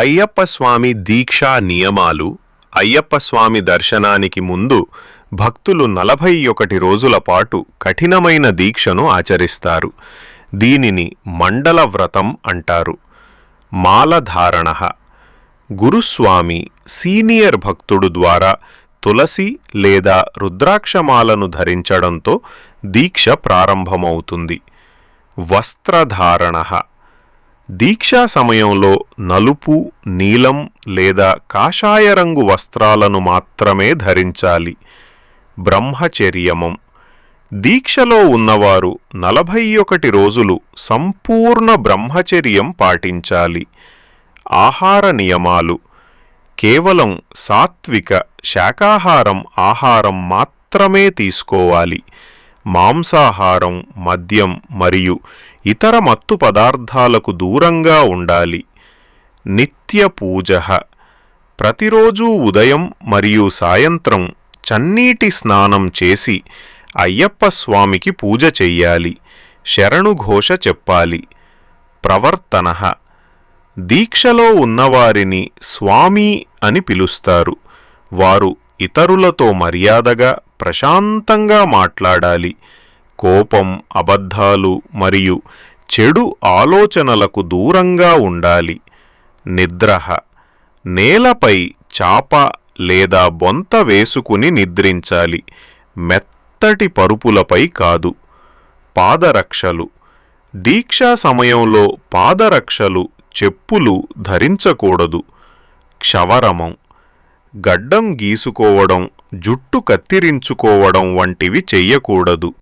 అయ్యప్ప స్వామి దీక్షా నియమాలు అయ్యప్ప స్వామి దర్శనానికి ముందు భక్తులు నలభై ఒకటి రోజుల పాటు కఠినమైన దీక్షను ఆచరిస్తారు. దీనిని మండల వ్రతం అంటారు. మాలధారణ. గురుస్వామి సీనియర్ భక్తుడు ద్వారా తులసి లేదా రుద్రాక్షమాలను ధరించడంతో దీక్ష ప్రారంభమవుతుంది. వస్త్రధారణ. దీక్షా సమయంలో నలుపు నీలం లేదా కాషాయ రంగు వస్త్రాలను మాత్రమే ధరించాలి. బ్రహ్మచర్యమం. దీక్షలో ఉన్నవారు నలభై ఒకటి రోజులు సంపూర్ణ బ్రహ్మచర్యం పాటించాలి. ఆహార నియమాలు. కేవలం సాత్విక శాకాహారం ఆహారం మాత్రమే తీసుకోవాలి. మాంసాహారం మద్యం మరియు ఇతర మత్తు పదార్థాలకు దూరంగా ఉండాలి. నిత్య పూజ. ప్రతిరోజు ఉదయం మరియు సాయంత్రం చన్నీటి స్నానం చేసి అయ్యప్ప స్వామికి పూజ చెయ్యాలి. శరణుఘోష చెప్పాలి. ప్రవర్తన. దీక్షలో ఉన్నవారిని స్వామి అని పిలుస్తారు. వారు ఇతరులతో మర్యాదగా ప్రశాంతంగా మాట్లాడాలి. కోపం అబద్ధాలు మరియు చెడు ఆలోచనలకు దూరంగా ఉండాలి. నిద్రహ. నేలపై చాప లేదా బొంత వేసుకుని నిద్రించాలి. మెత్తటి పరుపులపై కాదు. పాదరక్షలు. దీక్షా సమయంలో పాదరక్షలు చెప్పులు ధరించకూడదు. క్షవరమం. గడ్డం గీసుకోవడం జుట్టు కత్తిరించుకోవడం వంటివి చెయ్యకూడదు.